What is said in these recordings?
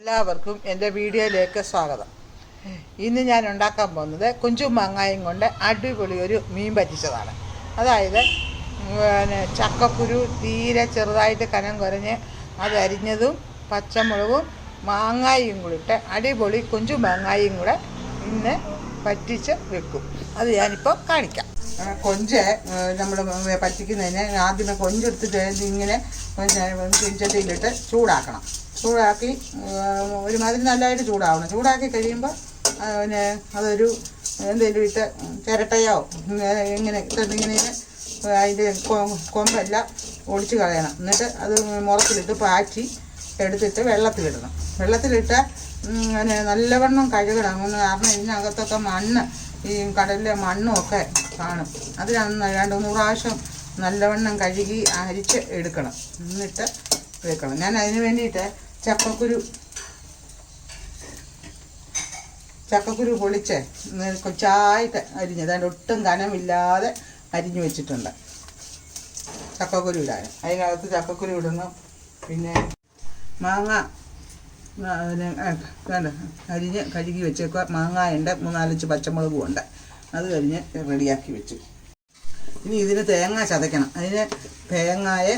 എല്ലാവർക്കും എന്റെ വീഡിയോയിലേക്ക് സ്വാഗതം. ഇന്ന് ഞാൻ ഉണ്ടാക്കാൻ പോകുന്നത് കുഞ്ചും മാങ്ങായും കൊണ്ട് അടിപൊളി ഒരു മീൻ പറ്റിച്ചതാണ്. അതായത് പിന്നെ ചക്കക്കുരു തീരെ ചെറുതായിട്ട് കനം കുറഞ്ഞ് അത് അരിഞ്ഞതും പച്ചമുളകും മാങ്ങായും കൂടി ഇട്ട് അടിപൊളി കുഞ്ചു മാങ്ങായും കൂടെ ഇന്ന് പറ്റിച്ച് വെക്കും. അത് ഞാനിപ്പോൾ കാണിക്കാം. കൊഞ്ച് നമ്മൾ പറ്റിക്കുന്നതിന് ആദ്യമേ കൊഞ്ചെടുത്തിട്ട് ഇങ്ങനെ ചെടിയിലിട്ട് ചൂടാക്കണം. ചൂടാക്കി ഒരുമാതിരി നല്ലതായിട്ട് ചൂടാവണം. ചൂടാക്കി കഴിയുമ്പോൾ പിന്നെ അതൊരു എന്തെങ്കിലും ഇട്ട് ചിരട്ടയോ ഇങ്ങനെ ഇങ്ങനെ അതിന്റെ കൊമ്പെല്ലാം ഒടിച്ച് കളയണം. എന്നിട്ട് അത് മുറത്തിലിട്ട് പാറ്റി എടുത്തിട്ട് വെള്ളത്തിലിടണം വെള്ളത്തിലിട്ട് പിന്നെ നല്ലവണ്ണം കഴുകണം. കാരണം ഇതിനകത്തൊക്കെ മണ്ണ് ഈ കടലിലെ മണ്ണും ഒക്കെ കാണും. അത് രണ്ട് രണ്ട് മൂന്ന് പ്രാവശ്യം നല്ലവണ്ണം കഴുകി അരിച്ച് എടുക്കണം. എന്നിട്ട് വെക്കണം. ഞാൻ അതിന് വേണ്ടിയിട്ട് ചക്കക്കുരു. ചക്കക്കുരു പൊളിച്ച് കൊച്ചായിട്ട് അരിഞ്ഞത് അതിന്റെ ഒട്ടും കനമില്ലാതെ അരിഞ്ഞു വെച്ചിട്ടുണ്ട്. ചക്കക്കുരു ഇടാൻ അതിനകത്ത് ചക്കക്കുരു ഇടുന്നു. പിന്നെ മാങ്ങ പിന്നെ, അരിഞ്ഞ് കഴുകി വെച്ചേക്കുക മാങ്ങയുണ്ട്. മൂന്നാലഞ്ച് പച്ചമുളകും ഉണ്ട് അത് കഴിഞ്ഞ് റെഡിയാക്കി വെച്ചു. ഇനി ഇതിന് തേങ്ങ ചതയ്ക്കണം. അതിന് തേങ്ങായ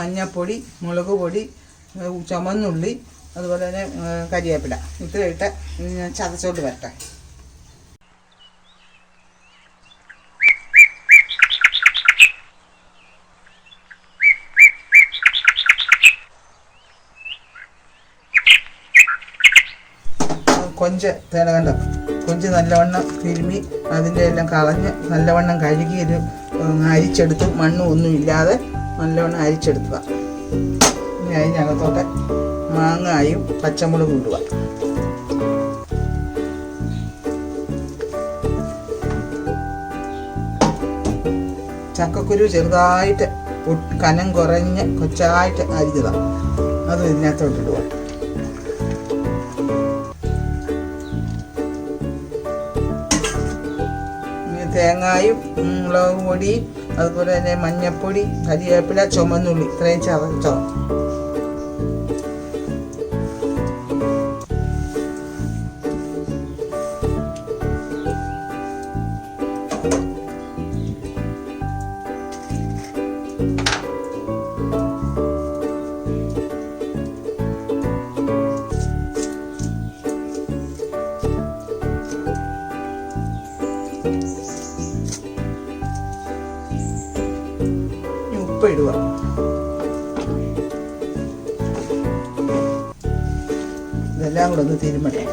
മഞ്ഞൾപ്പൊടി മുളക് പൊടി ചുമന്നുള്ളി അതുപോലെ തന്നെ കരിവേപ്പില ഇത്രയിട്ട് ഞാൻ ചതച്ചോണ്ട് വരട്ടെ. കൊഞ്ച് തേനകണ്ട കണ്ടോ? കൊഞ്ച് നല്ലവണ്ണം തിരുമി അതിന്റെ എല്ലാം കളഞ്ഞ് നല്ലവണ്ണം കഴുകി ഒരു അരിച്ചെടുത്ത്. മണ്ണും ഒന്നും ഇല്ലാതെ നല്ലവണ്ണം അരിച്ചെടുക്കുക. ഇനി അതിനകത്തോട്ട് മാങ്ങായും പച്ചമുളകും ഇടുക. ചക്കക്കുരു ചെറുതായിട്ട് കനം കുറഞ്ഞ് കൊച്ചായിട്ട് അരിഞ്ഞതാണ് അത് ഇതിനകത്തോട്ട് ഇടുക. തേങ്ങായും മുളക് പൊടി അതുപോലെ തന്നെ മഞ്ഞപ്പൊടി കരിവേപ്പില ചുമന്നുള്ളി ഇത്രയും ചതച്ചോ ഉപ്പ് ഇടുക ഇതെല്ലാം കൂടെ ഒന്ന് തിരുമട്ടെ.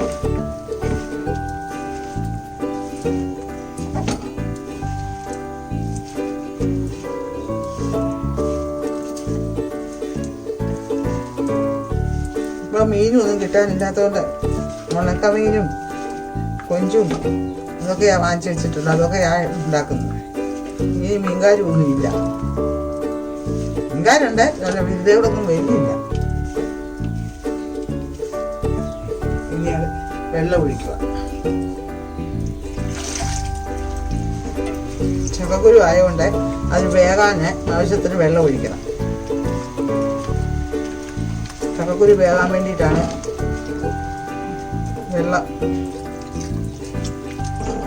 ഇപ്പൊ മീനും ഒന്നും കിട്ടാനില്ലാത്തതുകൊണ്ട് ഉണക്ക മീനും കൊഞ്ചും ഞാൻ വാങ്ങിച്ചു വെച്ചിട്ടുള്ളത് അതൊക്കെയാ ഉണ്ടാക്കുന്നു. ഈ മീൻകാരും ഒന്നും ഇല്ല മീൻകാരുണ്ട്. നല്ല വിരുദ്ധകളൊന്നും വരുന്നില്ല. ഇനി വെള്ളം ഒഴിക്കുക. ചക്കക്കുരു ആയതുകൊണ്ട് അത് വേകാൻ ആവശ്യത്തിന് വെള്ളം ഒഴിക്കണം. ചക്കക്കുരു വേകാൻ വേണ്ടിയിട്ടാണ് വെള്ളം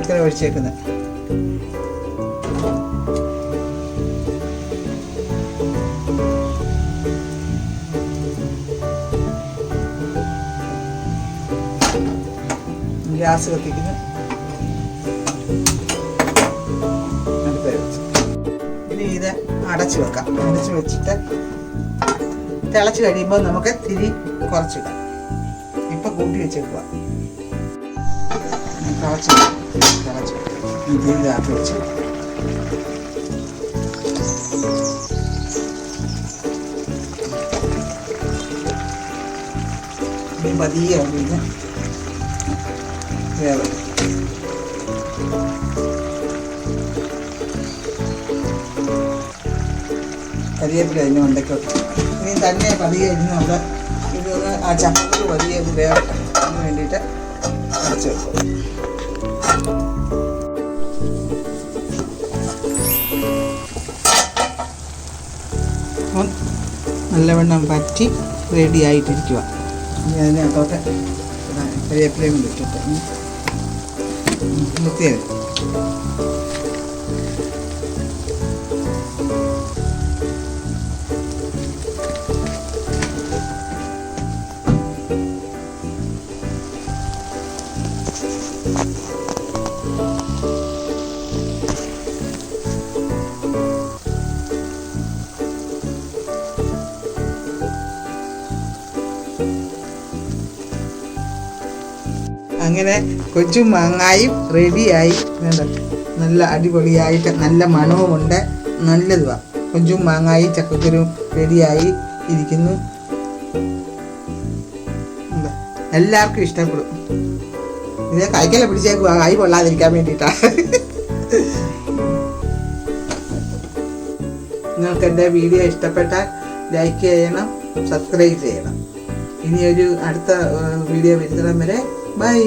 ഇത്ര ഒഴിച്ചേക്കുന്നത്. ഗ്യാസ് കത്തിക്കുന്നു. ഇനി ഇത് അടച്ചു വെക്കാം. അടച്ചു വെച്ചിട്ട് തിളച്ച് കഴിയുമ്പോൾ നമുക്ക് തിരി കുറച്ചിടാം. ഇപ്പം കൂട്ടി വെച്ചേക്കുക തിളച്ച് തിളച്ച് തിരി ഇതാക്കി വെച്ച് ഇനി പതിയെ പിന്നെ വേവ് കരിയേപ്പില അതിന് ഉണ്ടൊക്കെ ഇനി തന്നെ പതിയെ ഇരുന്ന് നമ്മൾ ഇതൊന്ന് ആ ചക്കക്കുരു പതിയെ വേവട്ടെ. അതിന് വേണ്ടിയിട്ട് അടച്ചു വെക്കും. നല്ലവണ്ണം പറ്റി റെഡി ആയിട്ടിരിക്കുക ഇനി അതിനകത്തോട്ട്. കരിവേപ്പിലയും ഇട്ടിട്ട് വൃത്തിയായി അങ്ങനെ കൊച്ചു മാങ്ങായും റെഡിയായി. നല്ല അടിപൊളിയായിട്ട് നല്ല മണവുമുണ്ട്. നല്ലതുമാണ് കൊഞ്ചു മാങ്ങായി ചക്കക്കുരും റെഡിയായി ഇരിക്കുന്നു. എല്ലാവർക്കും ഇഷ്ടപ്പെടും. ഇത് കൈക്കല പിടിച്ചേക്കുക കൈ കൊള്ളാതിരിക്കാൻ വേണ്ടിട്ടാ. നിങ്ങൾക്ക് എന്റെ വീഡിയോ ഇഷ്ടപ്പെട്ടാൽ ലൈക്ക് ചെയ്യണം സബ്സ്ക്രൈബ് ചെയ്യണം. ഇനി ഒരു അടുത്ത വീഡിയോ വരുന്നിടം വരെ. ബൈ.